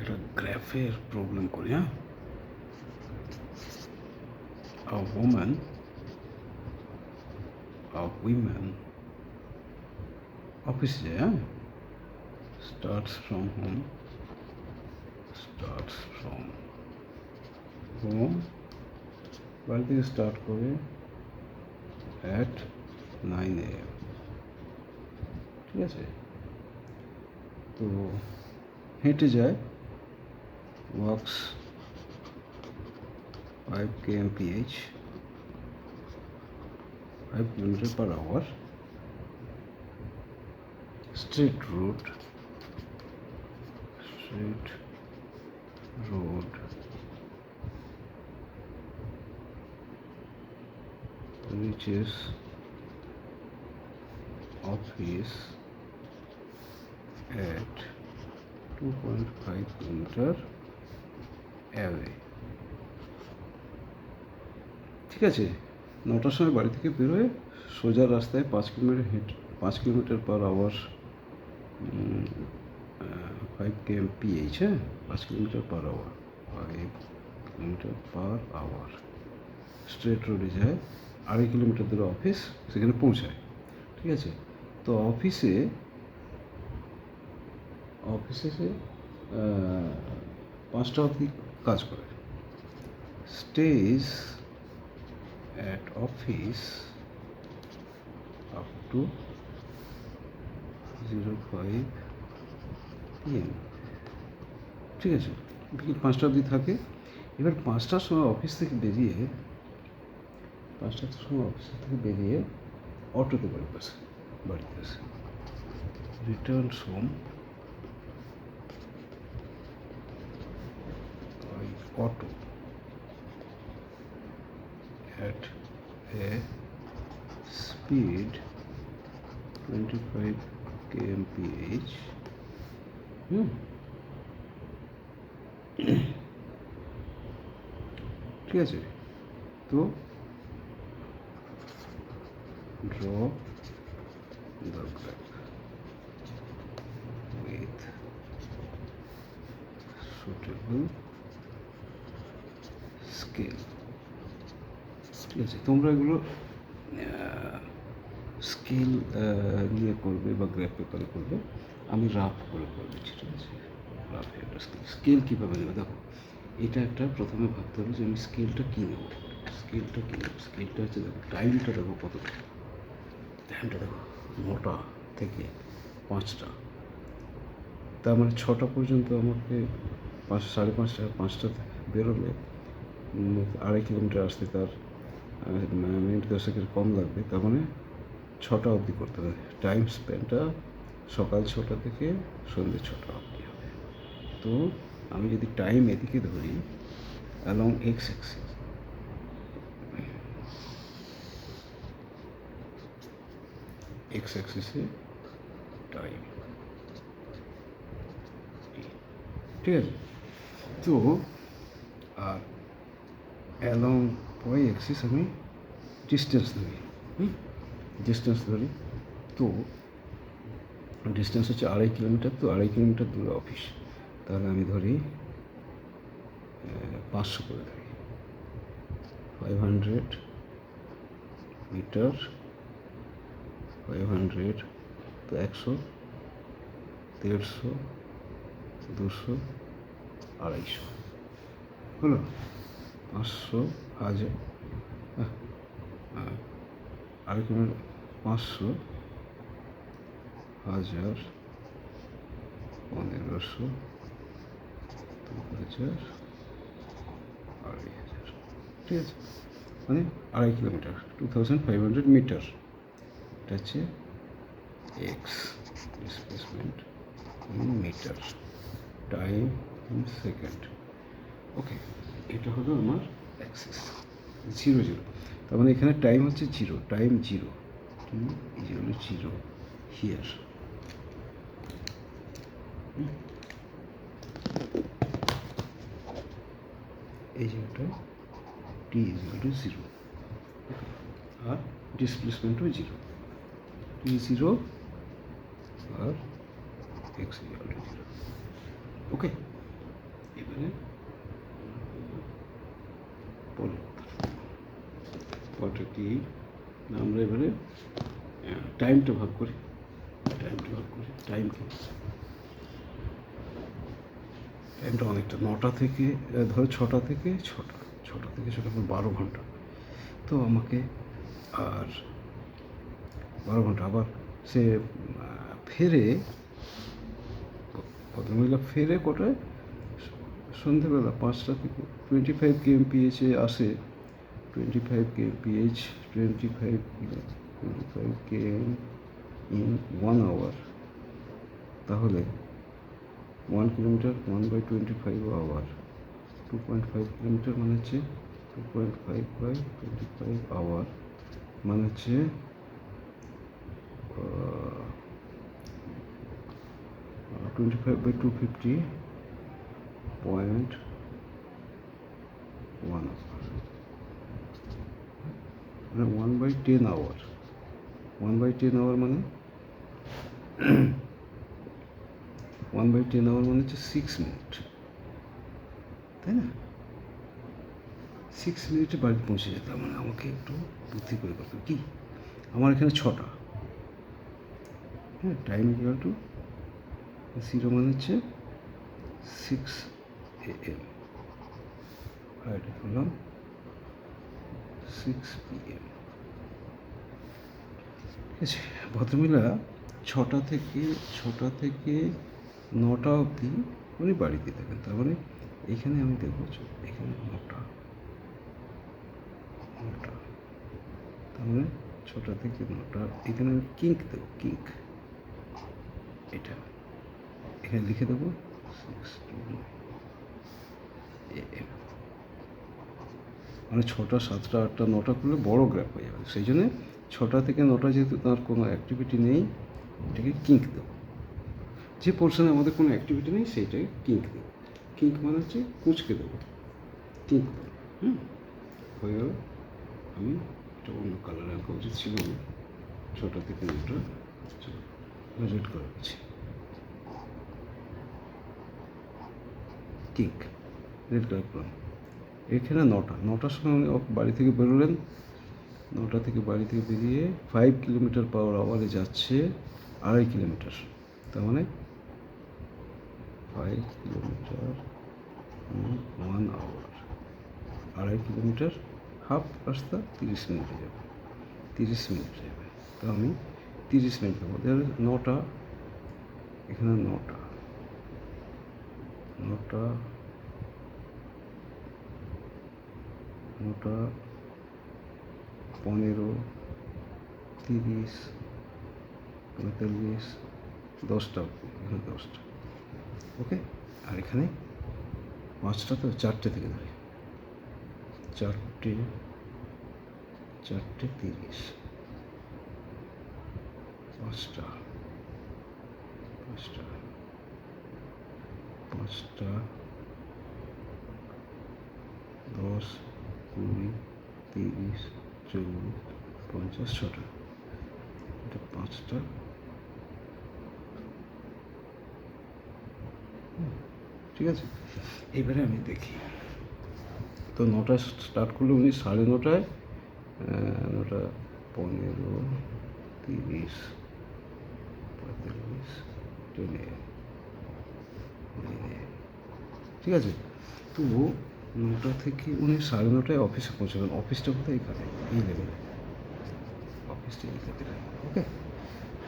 একটা গ্রাফের প্রবলেম করি হ্যাঁ? A woman, a women office যায় হ্যাঁ? Starts from home starts from home বাড়ি থেকে স্টার্ট করে অ্যাট নাইন এম ঠিক আছে? তো হেঁটে যায় works. 5 kmph. 5 km per hour. Street road. Street road. Reaches office at 2.5 kilometer. Away ঠিক আছে, নটার সময় বাড়ি থেকে বেরোয় সোজা রাস্তায় পাঁচ কিলোমিটার হেঁট, পাঁচ kilometre per hour five K M P H হ্যাঁ? পাঁচ kilometre per hour five kilometre per hour. Straight রোডে যায়, আড়াই কিলোমিটার দূরে অফিস সেখানে পৌঁছায়। ঠিক আছে? তো অফিসে অফিসে সে পাঁচটা অবধি কাজ করে। Stage at office up to zero five ঠিক আছে, বিকেল পাঁচটা অবধি থাকে। এবার পাঁচটার সময় অফিস থেকে বেরিয়ে, পাঁচটার সময় অফিস থেকে বেরিয়ে অটোতে বাড়ি আসে, বাড়িতে আসে। Return home auto at a speed 25 kmph হুম ঠিক আছে তো তোমরা এগুলো স্কেল নিয়ে করবে বা গ্রাফ পেপারে করবে, আমি রাফ করে করে দিচ্ছি, ঠিক আছে? রাফ একটা স্কেল স্কেল কীভাবে নেবে? দেখো, এটা একটা প্রথমে ভাবতে হবে যে আমি স্কেলটা কী নেব? স্কেলটা কী নেব? স্কেলটা হচ্ছে দেখো টাইমটা দেখো কত টাইমটা দেখো, নটা থেকে পাঁচটা। তার মানে ছটা পর্যন্ত আমাকে পাঁচ, সাড়ে পাঁচটা পাঁচটা বেরোলে আড়াই কিলোমিটার আসতে তার মিনিট দশেকের কম লাগবে তার মানে ছটা অবধি করতে হবে। টাইম স্পেনটা সকাল ছটা থেকে সন্ধ্যে ছটা অবধি হবে। তো আমি যদি টাইম এদিকে ধরি অ্যালং এক্স অ্যাক্সিস এক্স অ্যাক্সিসে টাইম ঠিক আছে? তো, আর অ্যালং ওয়াই অ্যাক্সিস আমি ডিস্টেন্স ধরি, হুম? ডিস্টেন্স ধরি তো ডিস্টেন্স হচ্ছে আড়াই কিলোমিটার তো আড়াই কিলোমিটার দূরে অফিস তাহলে আমি ধরি পাঁচশো করে ধরি। Five hundred metre five hundred তো একশো, দেড়শো, দুশো, আড়াইশো। হলো? পাঁচশো আড়াই কিলোমিটার পাঁচশো, হাজার, পনেরোশো দু হাজার আড়াই হাজার, ঠিক আছে? মানে আড়াই kilometre two thousand five hundred metre এটা হচ্ছে X displacement in metre time in second okay এটা হলো আমার অ্যাক্সেস, জিরো জিরো। তার মানে এখানে টাইম হচ্ছে জিরো, টাইম জিরো। এই হলো জিরো হিয়ার। এই জায়গাটা টি ইজ টু জিরো আর ডিসপ্লেসমেন্টও zero. T zero R X is to zero okay এখানে পরের পরটা কি না আমরা এবারে টাইমটা ভাগ করি টাইমটা ভাগ করি টাইম কি টাইমটা অনেকটা। নটা থেকে ধরো ছটা থেকে ছটা। ছটা থেকে ছটা মানে বারো ঘণ্টা। তো আমাকে আর বারো ঘণ্টা। আবার সে ফেরে, ভদ্রমহিলা ফেরে কটায় সন্ধেবেলা পাঁচটা থেকে। টোয়েন্টি ফাইভ কেএমপিএইচে আসে। Twenty five K M P H twenty five twenty five K M in one hour তাহলে one kilometre one by twenty five hour two point five kilometre মানে হচ্ছে two point five by twenty five hour মানে হচ্ছে twenty five by two fifty point one hour মানে one by ten hour one by ten hour মানে one by ten hour মানে হচ্ছে six minute তাই না? সিক্স মিনিটে বাড়ি পৌঁছে যেতাম মানে আমাকে একটু বুদ্ধি করে করতে। কি? আমার এখানে ছটা। হ্যাঁ টাইম ইকুয়াল টু জিরো মানে হচ্ছে সিক্স এ এম আর এটা করলাম সিক্স পি এম ঠিক আছে, ভদ্রমহিলা ছটা থেকে ছটা থেকে নটা অবধি উনি বাড়িতে থাকেন। তার মানে এখানে আমি দেখব এখানে নটা নটা। তার মানে ছটা থেকে নটা, এখানে আমি কিঙ্ক দেবো, কিঙ্ক। এটা এখানে লিখে দেবো সিক্স টু মানে ছটা, সাতটা, আটটা, নটা করলে বড় গ্রাফ হয়ে যাবে। সেই জন্যে ছটা থেকে নটা যেহেতু তার কোনো অ্যাক্টিভিটি নেই এটাকে কিঙ্ক দেবো। যে পোর্শনে আমাদের কোনো অ্যাক্টিভিটি নেই, সেইটাকে কিঙ্ক দেবো। কিঙ্ক মানে হচ্ছে কুচকে দেবো। কিঙ্ক হুম? হয়ে গেল। আমি এটা অন্য কালার আঁকা উচিত ছিল না। ছটা থেকে নটা রেড করে দিচ্ছি। কিঙ্ক রেড কালার করলাম এখানে নটা। নটার সময় উনি বাড়ি থেকে বেরোলেন। নটা থেকে বাড়ি থেকে বেরিয়ে ফাইভ কিলোমিটার পাওয়ার আওয়ারে যাচ্ছে। আড়াই কিলোমিটার। তার মানে ফাইভ কিলোমিটার ওয়ান আওয়ার আড়াই কিলোমিটার হাফ রাস্তা তিরিশ মিনিটে যাবে। তিরিশ মিনিট যাবে। তো আমি তিরিশ মিনিটের মধ্যে নটা, এখানে নটা। নটা নটা, পনেরো, তিরিশ পঁয়তাল্লিশ, দশটা, এখানে দশটা। ওকে? আর এখানে পাঁচটা তো চারটে থেকে ধরে চারটে চারটে তিরিশ। পাঁচটা পাঁচটা পাঁচটা, দশ, কুড়ি, তিরিশ, চল্লিশ, পঞ্চাশ ছটা এটা পাঁচটা হুম, ঠিক আছে? এবারে আমি দেখি। তো নটায় স্টার্ট করলে উনি, সাড়ে নটায় নটা পনেরো, তিরিশ, পঁয়তাল্লিশ ঠিক আছে? তো নটা থেকে উনি সাড়ে নটায় অফিসে পৌঁছাবেন। অফিসটা কোথায়? এখানে এই লেভেলে অফিসটা এই লেভেলে ওকে?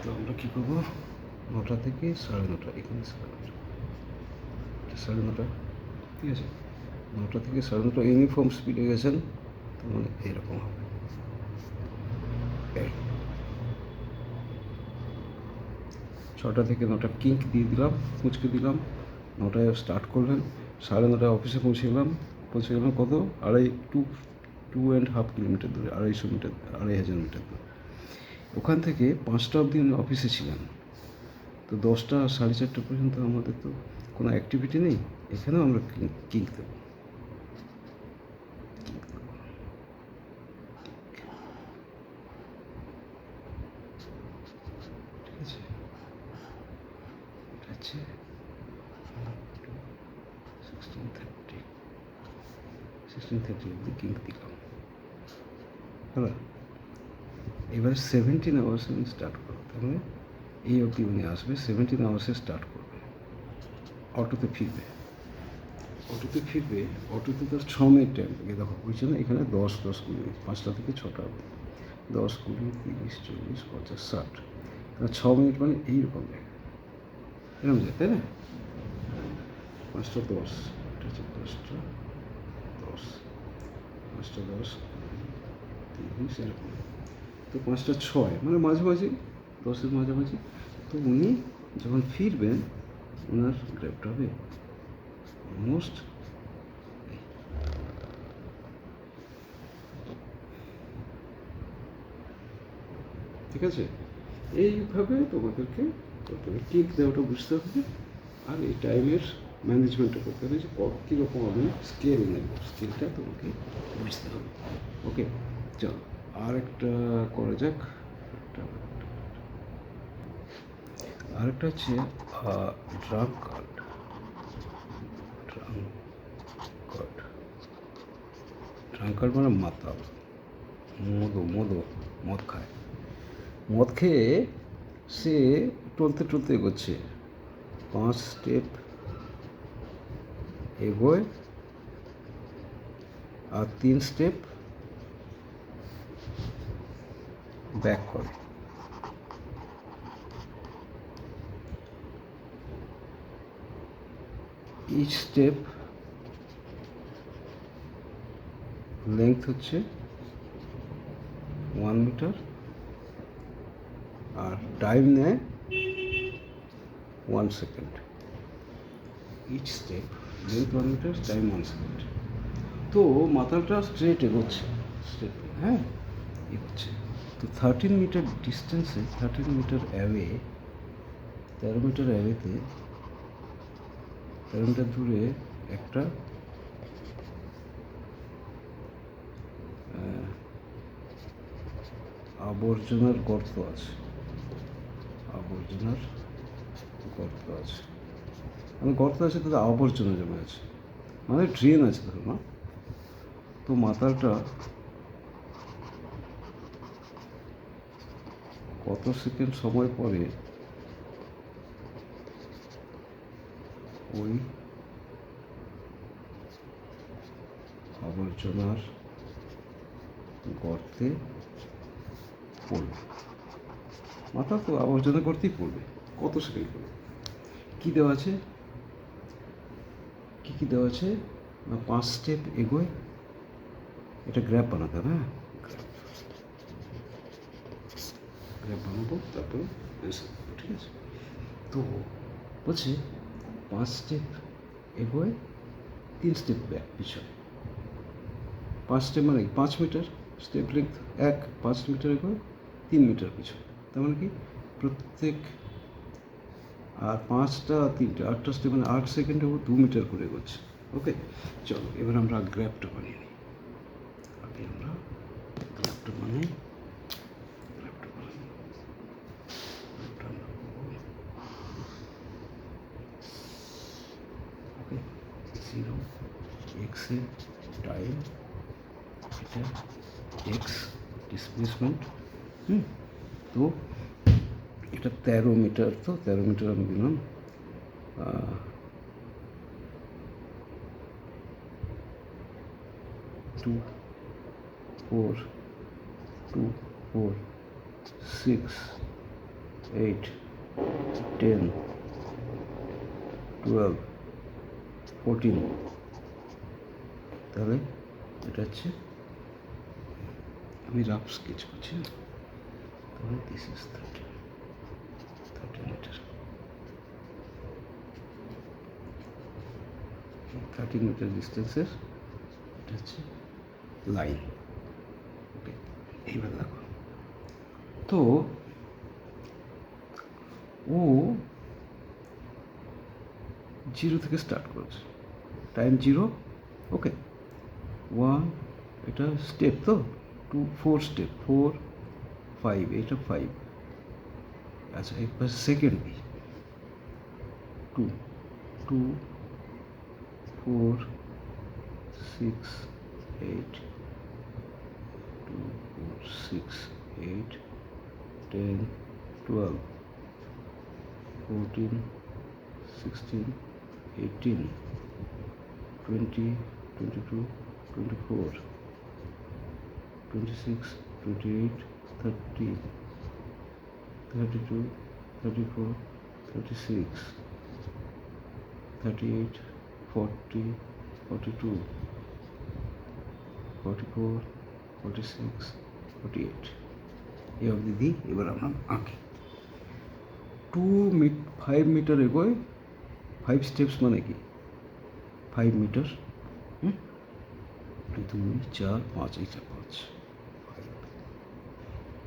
তো আমরা কী করব? নটা থেকে সাড়ে নটা, এখানে সাড়ে নটা। সাড়ে নটা। ঠিক আছে? নটা থেকে সাড়ে নটা ইউনিফর্ম স্পিডে গেছেন মানে এরকম হবে। ছটা থেকে নটা কিঙ্ক দিয়ে দিলাম কুচকে দিলাম। নটায় স্টার্ট করলেন, সাড়ে নটায় অফিসে পৌঁছে গেলাম পৌঁছে গেলাম কত? আড়াই two two and half kilometre দূরে, আড়াইশো মিটার আড়াই হাজার মিটার দূরে। ওখান থেকে পাঁচটা অবধি উনি অফিসে ছিলেন। তো দশটা সাড়ে চারটে পর্যন্ত আমাদের তো কোনো অ্যাক্টিভিটি নেই, এখানেও আমরা কিঙ্ক দেবো থার্টি সিক্সটিন থার্টি অব্দি কিং দিলাম। এবারে সেভেন্টিন আওয়ার্স স্টার্ট তার মানে এই অবধি উনি আসবে সেভেন্টিন আওয়ার্সে স্টার্ট করবে। অটোতে ফিরবে। অটোতে ফিরবে, অটোতে তার ছ মিনিট টাইম লাগে। দেখো, ওই জন্য এখানে দশ দশ কুড়ি মিনিট পাঁচটা থেকে ছটা দশ, কুড়ি, তিরিশ, চল্লিশ, পঞ্চাশ, ষাট। তাহলে ছ মিনিট মানে এইরকম লাগে। এরকম যায় তাই না? পাঁচটা দশ, এটা হচ্ছে দশটা দশ। পাঁচটা দশ, তিরিশ, এরকম। তো পাঁচটা ছয় মানে মাঝামাঝি দশের মাঝামাঝি। তো উনি যখন ফিরবেন গ্রেপটা হবে অলমোস্ট ঠিক আছে? এইভাবে তোমাদেরকে করতে কিক দেওয়াটা বুঝতে হবে, আর এই টাইমের ম্যানেজমেন্টটা করতে হবে যে কীরকম আমি স্কেল নেব। স্কেলটা তোমাকে বুঝতে হবে। ওকে চল আর একটা করা যাক। আরেকটা হচ্ছে কার্ড। Drug card. মানে মাতাল মদো মদো মদ খায়। মদ খেয়ে সে টলতে টলতে এগোচ্ছে। পাঁচ স্টেপ এগোয় আর তিন স্টেপ ব্যাক করে। ইচ স্টেপ লেংথ হচ্ছে ওয়ান মিটার আর টাইম নেয় one second each step length one metre time one second তো মাথাটা স্ট্রেট এগোচ্ছে স্ট্রেট হ্যাঁ? এগোচ্ছে। তো থার্টিন মিটার ডিস্টেন্সে থার্টিন মিটার অ্যাওয়ে তেরো মিটার অ্যাওয়েতে তেরো দূরে একটা আবর্জনার গর্ত আছে। আবর্জনার গর্ত আছে। মানে গর্ত আছে, তাতে আবর্জনা জমে আছে। মানে ড্রেন আছে ধরো না তো মাথাটা কত সেকেন্ড সময় পরে ওই আবর্জনার গর্তে পড়বে মাথা তো আবর্জনা করতেই পড়বে। কত সেকেন্ড পড়বে। কী দেওয়া আছে? কী কী দেওয়া আছে? না, পাঁচ স্টেপ এগোয়। এটা গ্র্যাপ বানাতে হবে হ্যাঁ? গ্র্যাপ বানাবো, তারপরে ঠিক আছে? তো, বলছে পাঁচ স্টেপ এগোয়, তিন স্টেপ ব্যাক পিছনে। পাঁচ স্টেপ মানে পাঁচ মিটার স্টেপ লেন্থ এক, পাঁচ মিটার এগোয়, তিন মিটার পিছনে। তার মানে কি? প্রত্যেক আর পাঁচটা, তিনটা, আটটা স্টেপ মানে আট সেকেন্ডে ও দু মিটার করে এগোচ্ছে। ওকে চলো, এবার আমরা গ্র্যাপটা বানিয়ে নিই আগে আমরা গ্র্যাপটা বানাই গ্র্যাপটা বানাই গ্র্যাপটা আমরা করব। ওকে জিরো এক্সে টাইম এটা এক্স ডিসপ্লেসমেন্ট হুম, তো এটা তেরো মিটার, তো তেরো মিটার আমি দিলাম two four two four six eight ten twelve fourteen তাহলে এটা হচ্ছে আমি রাফ স্কেচ করছি? তাহলে this is thirty thirty metre thirty metre ডিস্টেন্সের এটা হচ্ছে লাইন ওকে এইবার দেখো। তো, ও জিরো থেকে স্টার্ট করেছে। টাইম জিরো ওকে ওয়ান এটা স্টেপ তো? Two four step four five এটা ফাইভ আচ্ছা একবার second two two four six eight two four six eight ten twelve fourteen sixteen eighteen twenty twenty two twenty four twenty six twenty eight thirty thirty two thirty four thirty six thirty eight forty forty two forty four forty six forty eight এই অবধি দিই, এবার আমরা আঁকি। Two মিট five metre এগোয় five steps মানে কি? ফাইভ মিটার দুই, চার, পাঁচ এইটা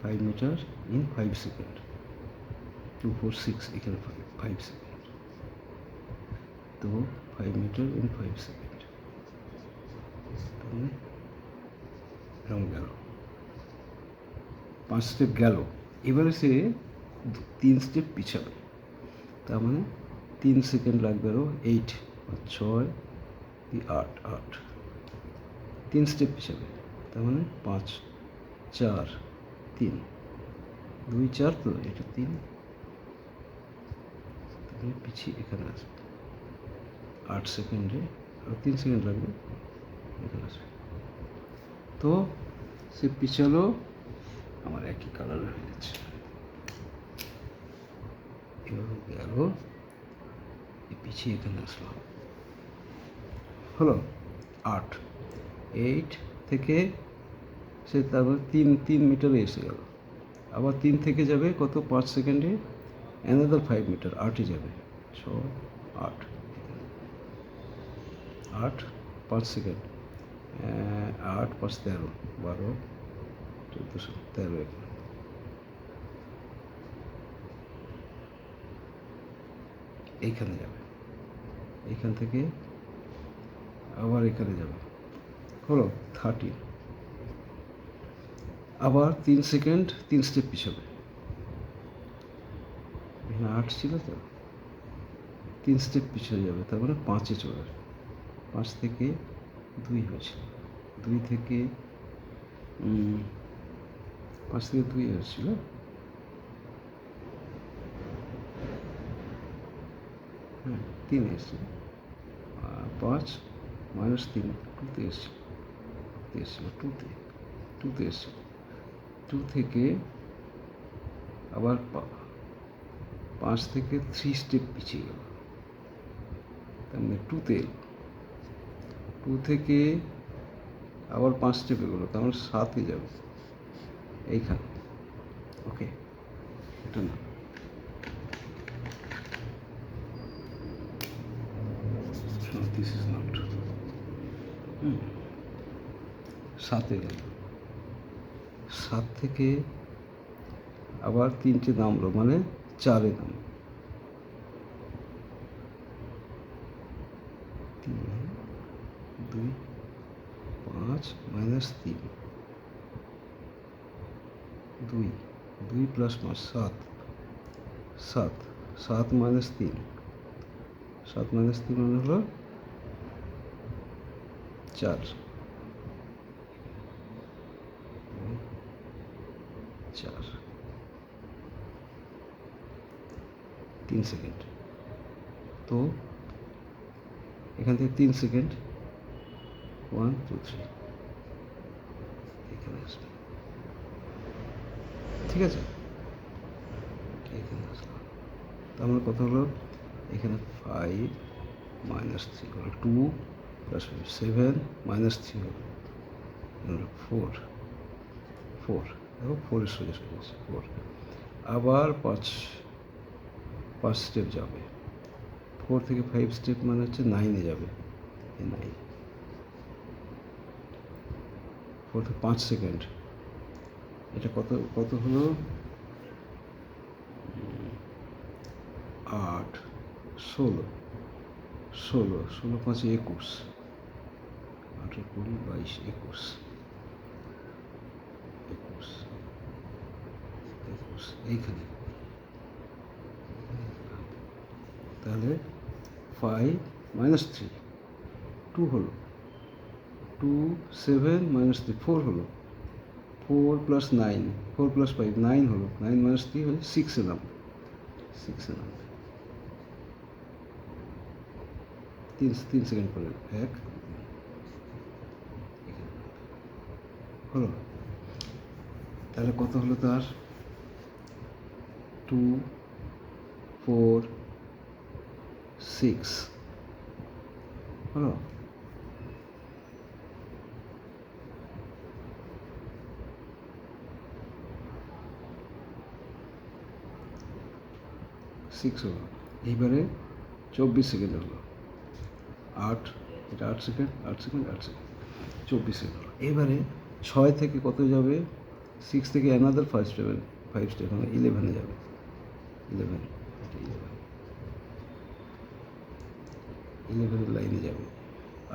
পাঁচ five metre in five second two four six এখানে ফাইভ ফাইভ সেকেন্ড তো five metre in five second তাহলে এরকম গেল। পাঁচ স্টেপ গেল। এবারে সে তিন স্টেপ পিছাবে। তার মানে তিন সেকেন্ড লাগবে আরও এইট ছয়, আট আট। তিন স্টেপ পিছাবে। তার মানে পাঁচ, চার তিন। দুই চার তো এটা তিন। পিছিয়ে এখানে আসবে। আট সেকেন্ডে আরও তিন সেকেন্ড লাগবে, এখানে আসবে। তো সে পিছালো আমার একই কালার হয়ে গেছে। এভাবে গেল পিছিয়ে এখানে আসলো। হলো আট। এইট থেকে সে তারপর তিন তিন মিটারে এসে গেল। আবার তিন থেকে যাবে কত? পাঁচ সেকেন্ডে অ্যানাদার ফাইভ মিটার আটে যাবে। ছ, আট। আট, পাঁচ সেকেন্ড আট, পাঁচ, তেরো, বারো, চোদ্দোশো, তেরো এইখানে যাবে। এইখান থেকে আবার এখানে যাবে। হলো থার্টি আবার তিন সেকেন্ড, তিন স্টেপ পিছাবে। এখানে আট ছিল তো? তিন স্টেপ পিছিয়ে যাবে, তার মানে পাঁচে চলে আসবে। পাঁচ থেকে দুই হয়েছিল। দুই থেকে পাঁচ থেকে দুই হয়েছিল। হ্যাঁ তিন এসেছিল। পাঁচ মাইনাস তিন টুতে এসেছিল। টুতে এসেছিল টুতে টুতে এসেছিল। টু থেকে আবার পাঁচ থেকে থ্রি স্টেপ পিছিয়ে গেল। তার মানে টুতে এলো। টু থেকে আবার পাঁচ স্টেপ এগোলো, তার মানে সাতে যাবে। এইখানে। ওকে এটা না this is সাত থেকে আবার তিনটে নামলো মানে চারে নামলো। তিন, দুই, পাঁচ, মাইনাস তিন। দুই দুই প্লাস পাঁচ, সাত। সাত সাত মাইনাস তিন। সাত মাইনাস তিন মানে হলো চার। তিন সেকেন্ড। তো এখান থেকে তিন সেকেন্ড। ওয়ান টু থ্রি এখানে আসবে। ঠিক আছে? এখানে আসলাম তার মানে কথা হলো, এখানে ফাইভ মাইনাস থ্রি হলো two plus seven minus three হলো ফোর ফোর দেখো ফোরের সোজা সোজা ফোর আবার পাঁচ পাঁচ স্টেপ যাবে। ফোর থেকে ফাইভ স্টেপ মানে হচ্ছে নাইনে যাবে। নাইন ফোর থেকে পাঁচ সেকেন্ড এটা কত কত হলো? আট, ষোলো। ষোলো ষোলো, পাঁচে, একুশ। আঠেরো কুড়ি, বাইশ একুশ একুশ একুশ। এইখানে। তাহলে ফাইভ মাইনাস থ্রি টু হলো। Two seven minus three four হলো। Four plus nine four plus five nine হলো। নাইন মাইনাস থ্রি হলে সিক্স এলাম। সিক্স নামবে তিন তিন সেকেন্ড পরে এক। হলো। তাহলে কত হলো তার? টু ফোর সিক্স হলো সিক্স হলো। এইবারে চব্বিশ সেকেন্ড হলো। আট, এটা আট সেকেন্ড আট সেকেন্ড আট সেকেন্ড চব্বিশ সেকেন্ড হলো। এবারে ছয় থেকে কত যাবে? সিক্স থেকে অ্যানাদার ফাইভ স্টেপেন ফাইভ স্টেপ ইলেভেনে যাবে। ইলেভেন ইলেভেন ইলেভেনের লাইনে যাবে।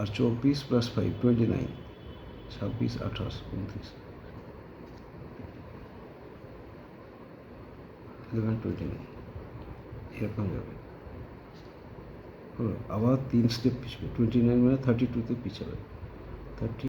আর চব্বিশ প্লাস ফাইভ টোয়েন্টি নাইন ছাব্বিশ, আঠাশ, উনত্রিশ। ইলেভেন টোয়েন্টি নাইন এরকম যাবে। আবার তিন স্টেপ পিছবে। টোয়েন্টি নাইন মানে থার্টি টুতে পিছাবে। থার্টি